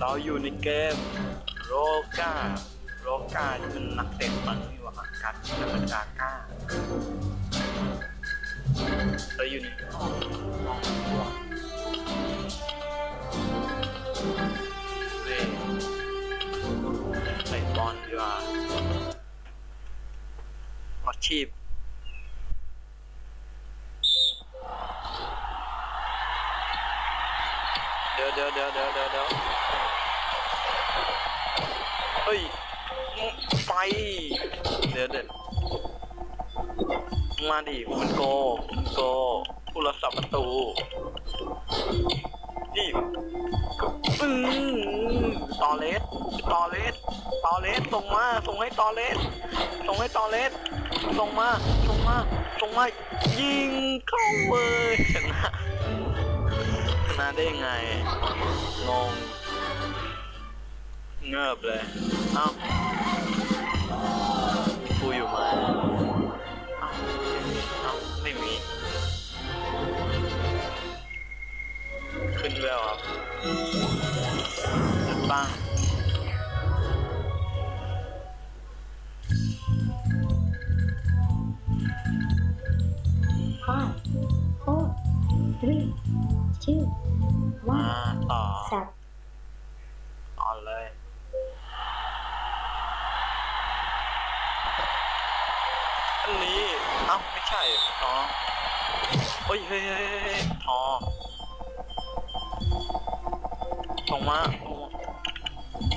เราอยู่ในเกมโรกาโรกาที่เป็นนักเตะมันนี่หว่ากัดนักกาก้าเราอยู่ในห้องห้องครัวเว้ยใส่บอลดีกว่าอาชีพ เดี๋ ยวเดี๋ยวเดี๋ยวเดี๋ยวเดี๋ยวเดี๋ยวเฮ้ยไปเดี๋ยวเดี๋ยวมาดิมันโกมันโกผู้รักษาประตูนี่อืมตอเลสตอเลสตอเลสส่งมาส่งให้ตอเลสส่งให้ตอเลสส่งมาส่งมาส่งมายิงเข้าเว้ยชนะชนะ ได้ยังไง งง เงิบเลย เอ้ากูอยู่ไหมเอ้าเอ้าไม่มี ขึ้นแววครับปัง five, four, three, two, มา one. ต่อ Stop. ต่อเลย อันนี้เอ้าไม่ใช่อ๋อเฮ้ยเฮ้ยเฮ้ยเฮ้ยทอส่งมาส่งมา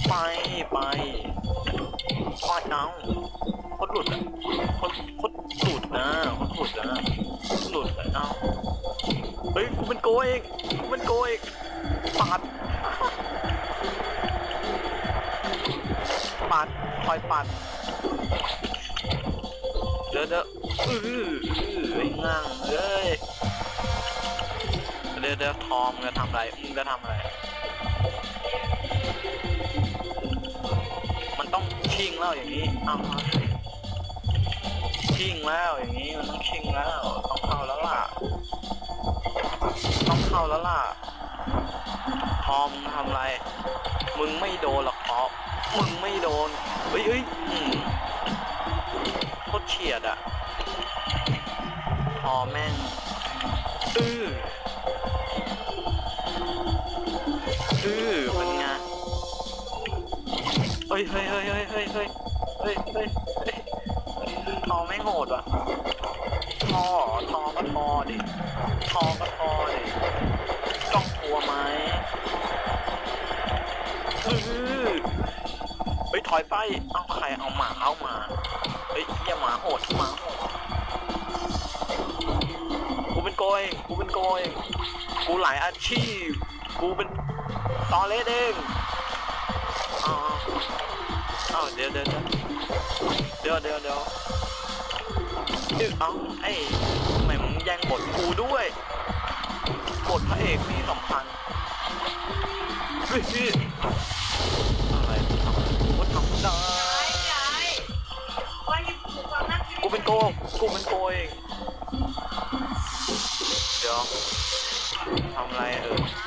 ไปไปไปเอาโคตรหลุดอะโคตรโคตรหลุดนะโคตรหลุดนะ กูเป็นโกองกูเป็นโกเองปัดปัดคอยปัดเดี๋ยวเดี๋ยวอื้ออื้อไอ้ง่างเอ้ยเดี๋ยวเดี๋ยวทอมจะทำอะไรมึงจะทำอะไร มันต้องชิงแล้วอย่างนี้อ้าวชิงแล้วอย่างนี้ มึงไม่โดนหรอกทอมมึงไม่โดน เฮ้ยเฮ้ยอืมโคตรเฉียดอะทอแม่งอื้ออื้อเป็นไงเฮ้ยเฮ้ยเฮ้ยเฮ้ยเฮ้ยเฮ้ยเฮ้ยเฮ้ยทอไม่โหดว่ะทอทอก็ทอดิทอก็ทอดิ เฮ้ยถอยไป เอาใครเอาหมาเอามา เฮ้ยอย่าหมาโหดหมาโหดกูเป็นโกยกูเป็นโกยกูหลายอาชีพ กูเป็นตอเลสเองอ๋ออ้าวเดี๋ยวเดี๋ยวเดี๋ยวเดี๋ยวเดี๋ยวเดี๋ยวเอ้าไอ้ทำไมมึงแย่งบทกูด้วยบทพระเอกนี่สำคัญเฮ้ย กูเป็นโกงกูมันโกเองเดี๋ยวทำไรเออ